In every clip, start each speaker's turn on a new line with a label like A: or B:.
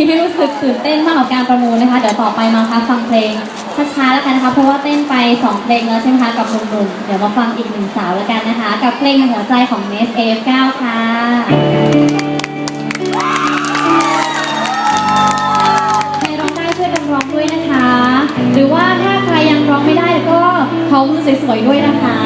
A: ีรู้สึกตื่นเต้นมากกับการประมูลนะคะ เดี๋ยวต่อไปมาคะฟังเพลงช้าๆแล้วกันนะคะ เพราะว่าเต้นไปสองเพลงแล้วใช่ไหมคะกับหนุ่มๆ เดี๋ยวมาฟังอีกหนึ่งสาวแล้วกันนะคะ กับเพลงหัวใจของเนสเอฟเก้าค่ะใครร้องได้ช่วยกันร้องด้วยนะคะ หรือว่าถ้าใครยังร้องไม่ได้ก็เขามือสวยๆด้วยนะคะ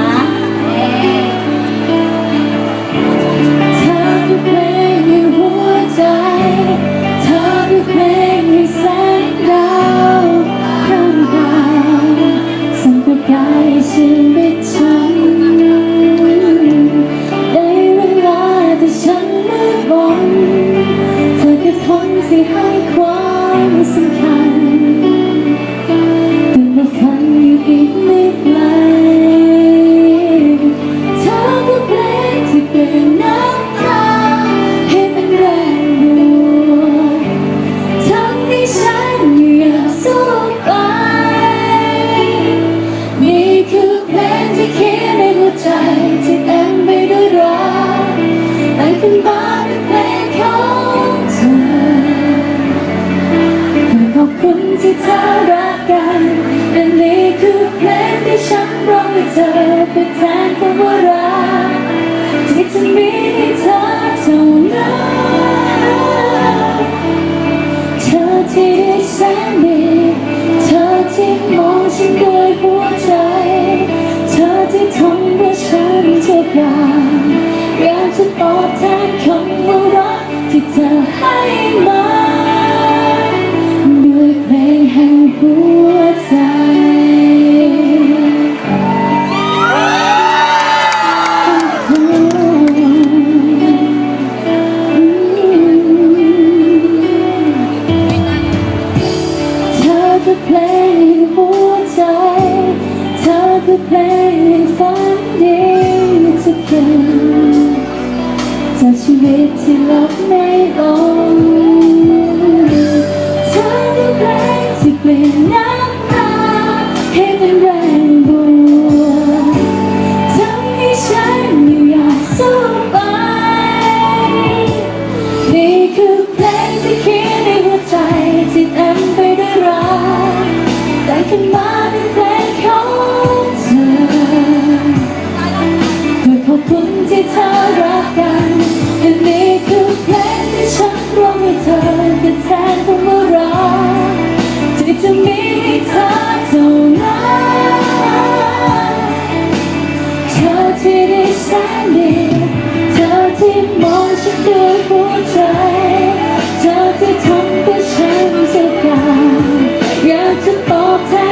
B: ที่เธอรักกันและนี่คือเพลงที่ฉันร้องให้เธอเป็นแทนคำว่ารักที่จะมีให้เธอเท่านั้นเธอที่ได้แสนดีเธอที่มองฉันด้วยหัวใจ เธอที่ทำเพื่อฉันทุกอย่างอยากจะตอบแทนคำว่ารักที่เธอให้มา หัวใจเธอคือเพลงแห่งหัวใจ เธอคือเพลงแห่งฝันดีจะเกิดจากชีวิตที่ลบไม่ลง เป็นเพลงของเธอเพื่อขอบคุณที่เธอรักกันและนี่คือเพลงที่ฉันร้องให้เธอเป็นแทนคำว่ารักที่จะมีให้เธอเท่านั้นเธอที่ได้แสนดีเธอที่มองฉันด้วยหัวใจเธอที่ทำเพื่อฉันทุกอย่างอยากจะตอบแทน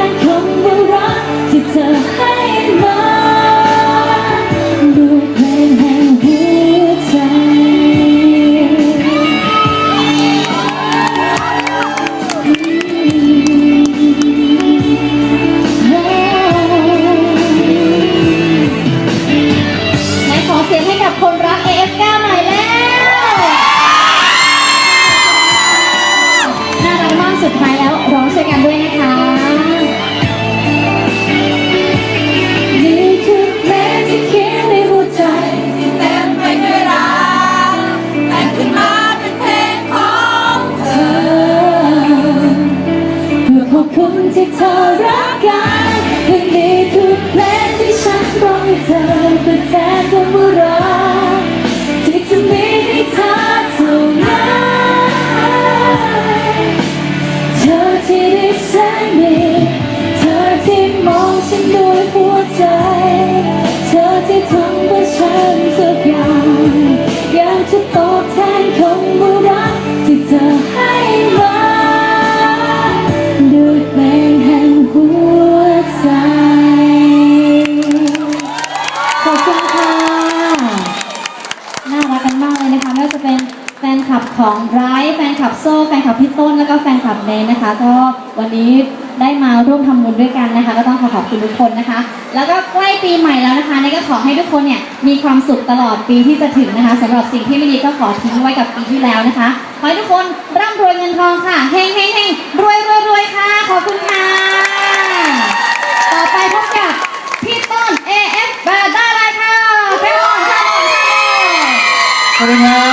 A: ข คุ
B: ณค่ะ น่ารัก
A: กันมากเลยนะคะไม่ว่าจะเป็นแฟนคลับของไบรท์แฟนคลับโซ่แฟนคลับพี่ต้นแล้วก็แฟนคลับเนยนะคะ ก็วันนี้ได้มาร่วมทำบุญด้วยกันนะคะ ก็ต้องขอขอบคุณทุกคนนะคะ แล้วก็ใกล้ปีใหม่แล้วนะคะเนยก็ขอให้ทุกคนเนี่ยมีความสุขตลอดปีที่จะถึงนะคะสำหรับสิ่งที่ไม่ดีก็ขอทิ้งไว้กับปีที่แล้วนะคะขอให้ทุกคนร่ำรวยเงินทองค่ะเฮงเฮงเฮงรวยรวยรวยค่ะ ขอบคุณค่ะ
C: Obrigado.